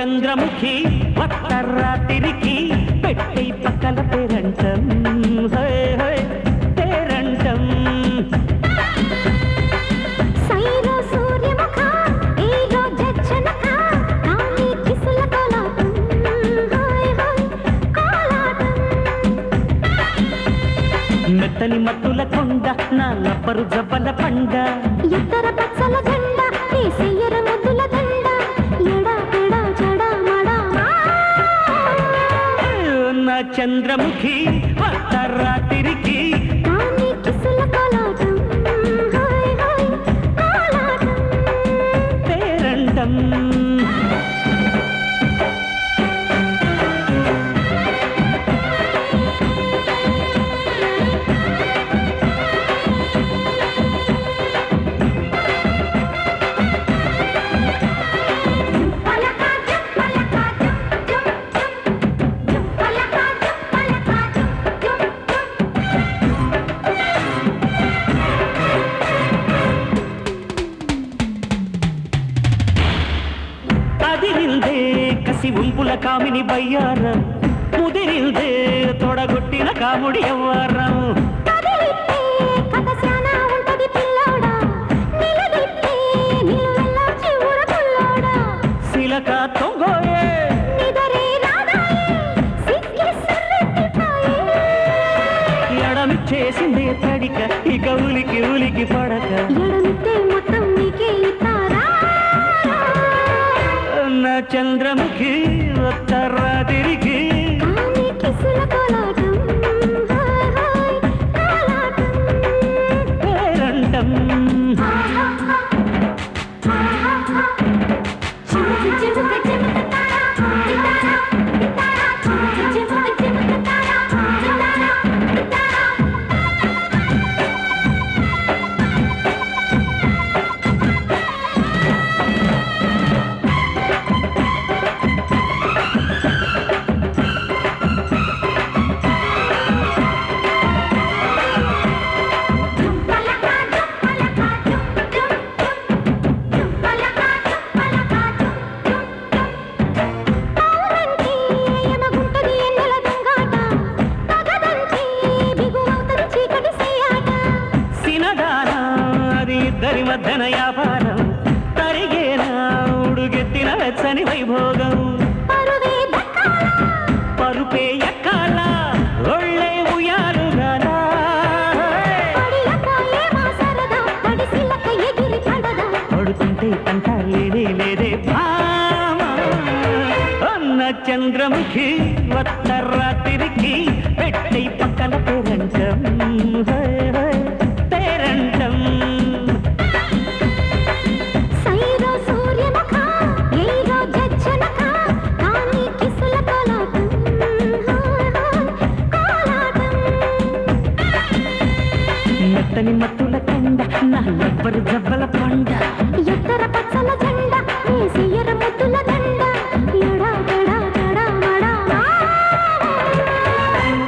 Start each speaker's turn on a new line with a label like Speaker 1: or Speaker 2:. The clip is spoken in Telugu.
Speaker 1: చంద్రముఖి వత్తరాతిరికి పెట్టై పక్కల పేరంటం. పేరంటం. మెత్తని మత్తుల కొండ నా లబ్బరు జబ్బల పండ.
Speaker 2: ఎత్తర
Speaker 1: చంద్రముఖి వత్తరాతిరికి
Speaker 2: చివుర పుల్లోడా.
Speaker 1: శిలక తొంగోయే.
Speaker 2: నిదరే రాదాయే సిక్కి సర్రెత్తిపాయే.
Speaker 1: ఎడమి చేసిందే తడిక ఇక ఉలికి ఉలికి పడక.
Speaker 2: ఎడమితే
Speaker 1: చంద్రముఖి ఉత్తరాదిరికి ఇద్దరి మధ్యన వ్యాపారం తరిగేనా ఉడుగెత్తిన వెచ్చని వైభోగం. పరుపే ఎక్కాల ఒళ్ళే
Speaker 2: పడదా?
Speaker 1: పడుతుంటే పంట లేదే లేదే భామ. అన్న చంద్రముఖి వత్తరాతిరికి పెట్టై పక్కన పేరంటం హై.
Speaker 2: పచ్చని మత్తుల కండ నల్లెవ్వరు జవ్వల పండ.
Speaker 1: ఎత్తర పచ్చల జెండ వేసి ఎర్ర ముద్దుల